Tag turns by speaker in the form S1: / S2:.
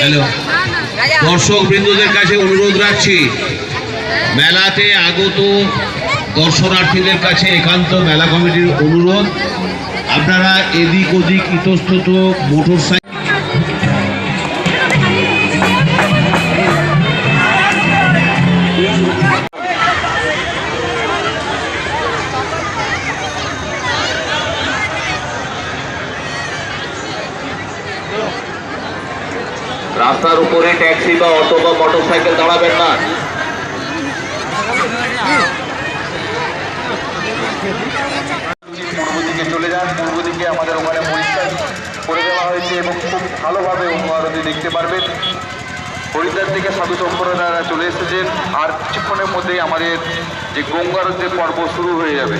S1: Hello. দর্শক বৃন্দদের কাছে অনুরোধ রাখছি, মেলাতে আগত দর্শনার্থীদের কাছে একান্ত মেলা কমিটির অনুরোধ। আপনারা এদিক ওদিক ইতস্তত মোটর
S2: রাস্তার উপরে ট্যাক্সি বা অটো বা মোটরসাইকেল দাঁড়াবেন না।
S3: পূর্ব দিকে চলে যান পূর্ব দিকে আমাদের ওখানে পরিষ্কার করে দেওয়া হয়েছে এবং খুব ভালোভাবে মহারতি দেখতে পারবেন। হরিদ্বার থেকে সাধু সম্প্রদায়রা চলে এসেছেন। আর কিছুক্ষণের মধ্যেই আমাদের যে গঙ্গারতির পর্ব শুরু হয়ে যাবে।